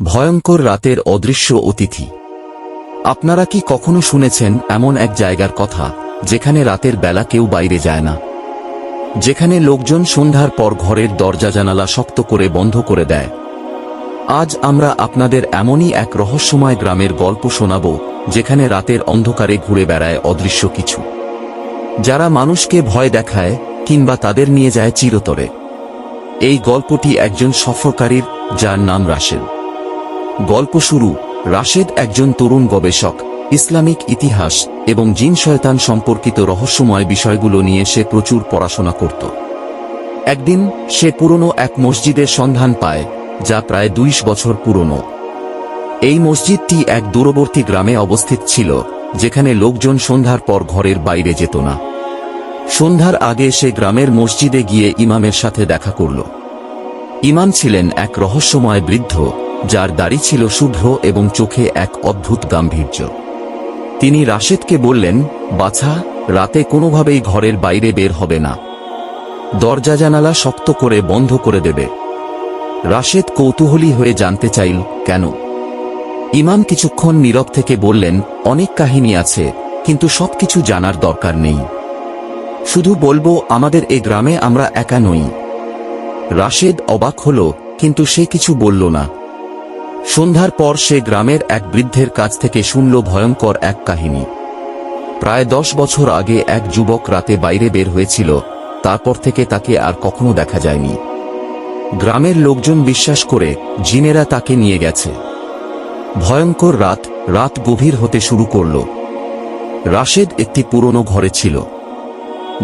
ভয়ঙ্কর রাতের অদৃশ্য অতিথি। আপনারা কি কখনো শুনেছেন এমন এক জায়গার কথা, যেখানে রাতের বেলা কেউ বাইরে যায় না? যেখানে লোকজন সন্ধ্যার পর ঘরের দরজা জানালা শক্ত করে বন্ধ করে দেয়। আজ আমরা আপনাদের এমনই এক রহস্যময় গ্রামের গল্প শোনাব, যেখানে রাতের অন্ধকারে ঘুরে বেড়ায় অদৃশ্য কিছু। যারা মানুষকে ভয় দেখায়, কিংবা তাদের নিয়ে যায় চিরতরে। এই গল্পটি একজন সফরকারীর, যার নাম রাশেদ গল্প শুরু, রাশেদ একজন তরুণ গবেষক, ইসলামিক ইতিহাস এবং জিন শয়তান সম্পর্কিত রহস্যময় বিষয়গুলো নিয়ে সে প্রচুর পড়াশোনা করত। একদিন, সে পুরনো এক মসজিদের সন্ধান পায়, যা প্রায় দুইশ বছর পুরনো। এই মসজিদটি এক দূরবর্তী গ্রামে অবস্থিত ছিল, যেখানে লোকজন সন্ধ্যার পর ঘরের বাইরে যেত না। সন্ধ্যার আগে সে গ্রামের মসজিদে গিয়ে ইমামের সাথে দেখা করল। ইমাম ছিলেন এক রহস্যময় বৃদ্ধ যার দাড়ি ছিল শুভ্র এবং চোখে এক অদ্ভুত গাম্ভীর্য। তিনি রাশেদকে বললেন, বাছা, রাতে কোনোভাবেই ঘরের বাইরে বের হবে না। দরজা জানালা শক্ত করে বন্ধ করে দেবে। রাশেদ কৌতূহলী হয়ে জানতে চাইল, কেন? ইমাম কিছুক্ষণ নীরব থেকে বললেন, অনেক কাহিনী আছে, কিন্তু সবকিছু জানার দরকার নেই। শুধু বলব, আমাদের এ গ্রামে আমরা একা নই। রাশেদ অবাক হল, কিন্তু সে কিছু বলল না। সন্ধ্যার পর সে গ্রামের এক বৃদ্ধের কাছ থেকে শুনল ভয়ঙ্কর এক কাহিনী। প্রায় দশ বছর আগে এক যুবক রাতে বাইরে বের হয়েছিল, তারপর থেকে তাকে আর কখনো দেখা যায়নি। গ্রামের লোকজন বিশ্বাস করে জিনেরা তাকে নিয়ে গেছে। ভয়ঙ্কর রাত রাত গভীর হতে শুরু করল। রাশেদ একটি পুরনো ঘরে ছিল।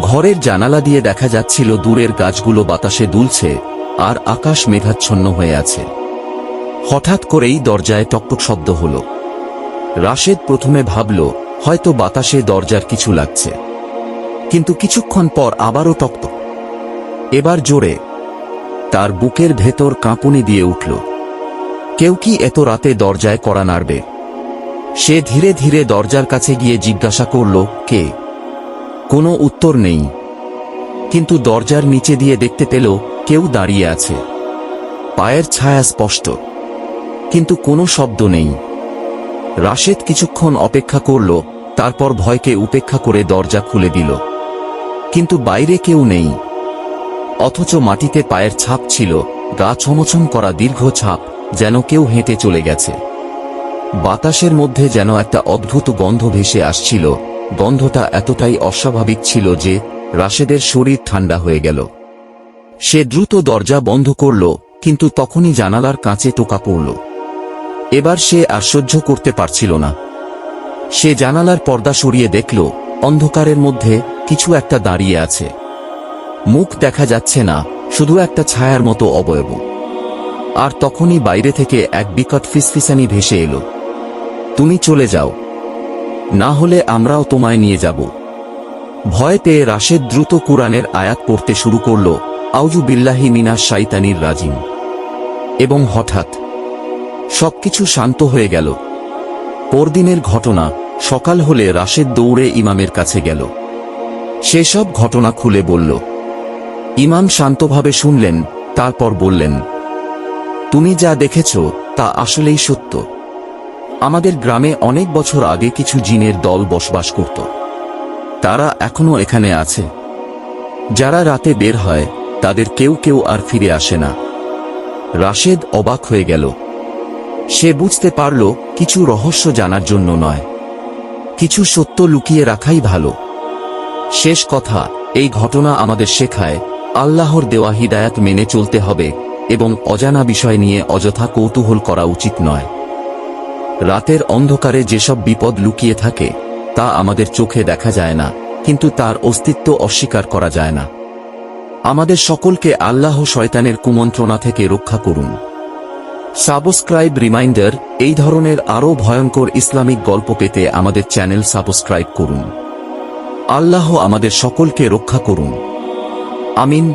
ঘরের জানালা দিয়ে দেখা যাচ্ছিল দূরের গাছগুলো বাতাসে দুলছে, আর আকাশ মেঘাচ্ছন্ন হয়ে আছে। হঠাৎ করেই দরজায় টকটক শব্দ হল। রাশেদ প্রথমে ভাবল, হয়তো বাতাসে দরজার কিছু লাগছে। কিন্তু কিছুক্ষণ পর আবারও টকটক। এবার জোরে তার বুকের ভেতর কাঁপুনি দিয়ে উঠল। কেউ কি এত রাতে দরজায় করা নাড়বে? সে ধীরে ধীরে দরজার কাছে গিয়ে জিজ্ঞাসা করল, কে? কোনো উত্তর নেই। কিন্তু দরজার নিচে দিয়ে দেখতে পেল, কেউ দাঁড়িয়ে আছে। পায়ের ছায়া স্পষ্ট। কিন্তু কোনো শব্দ নেই। রাশেদ কিছুক্ষণ অপেক্ষা করল, তারপর ভয়কে উপেক্ষা করে দরজা খুলে দিল। কিন্তু বাইরে কেউ নেই। অথচ মাটিতে পায়ের ছাপ ছিল, গা ছমছম করা দীর্ঘ ছাপ, যেন কেউ হেঁটে চলে গেছে। বাতাসের মধ্যে যেন একটা অদ্ভুত গন্ধ ভেসে আসছিল, গন্ধটা এতটাই অস্বাভাবিক ছিল যে রাশেদের শরীর ঠান্ডা হয়ে গেল। সে দ্রুত দরজা বন্ধ করল, কিন্তু তখনই জানালার কাঁচে টোকা পড়ল। এবার সে আর সহ্য করতে পারছিল না। সে জানালার পর্দা সরিয়ে দেখল, অন্ধকারের মধ্যে কিছু একটা দাঁড়িয়ে আছে। মুখ দেখা যাচ্ছে না, শুধু একটা ছায়ার মতো অবয়ব। আর তখনই বাইরে থেকে এক বিকট ফিসফিসানি ভেসে এলো। তুমি চলে যাও। না হলে আমরাও তোমায় নিয়ে যাব। ভয় পেয়ে রাশেদ দ্রুত কুরআনের আয়াত পড়তে শুরু করল আউজু বিল্লাহি মিনাস শাইতানির রাজিম। এবং হঠাৎ সবকিছু শান্ত হয়ে গেল। পরদিনের ঘটনা, সকাল হলে রাশেদ দৌড়ে ইমামের কাছে গেল। সেসব ঘটনা খুলে বলল। ইমাম শান্তভাবে শুনলেন, তারপর বললেন, তুমি যা দেখেছ, তা আসলেই সত্য। আমাদের গ্রামে অনেক বছর আগে কিছু জিনের দল বসবাস করত। তারা এখনও এখানে আছে। যারা রাতে বের হয়, তাদের কেউ কেউ আর ফিরে আসে না। রাশেদ অবাক হয়ে গেল। সে বুঝতে পারল, কিছু রহস্য জানার জন্য নয়। কিছু সত্য লুকিয়ে রাখাই ভালো। শেষ কথা, এই ঘটনা আমাদের শেখায়, আল্লাহর দেওয়া হিদায়াত মেনে চলতে হবে, এবং অজানা বিষয় নিয়ে অযথা কৌতূহল করা উচিত নয়। রাতের অন্ধকারে যেসব বিপদ লুকিয়ে থাকে, তা আমাদের চোখে দেখা যায় না, কিন্তু তার অস্তিত্ব অস্বীকার করা যায় না। আমাদের সকলকে আল্লাহ শয়তানের কুমন্ত্রণা থেকে রক্ষা করুন। সাবস্ক্রাইব রিমাইন্ডার, এই ধরনের আরও ভয়ঙ্কর ইসলামিক গল্প পেতে আমাদের চ্যানেল সাবস্ক্রাইব করুন। আল্লাহ আমাদের সকলকে রক্ষা করুন। আমিন।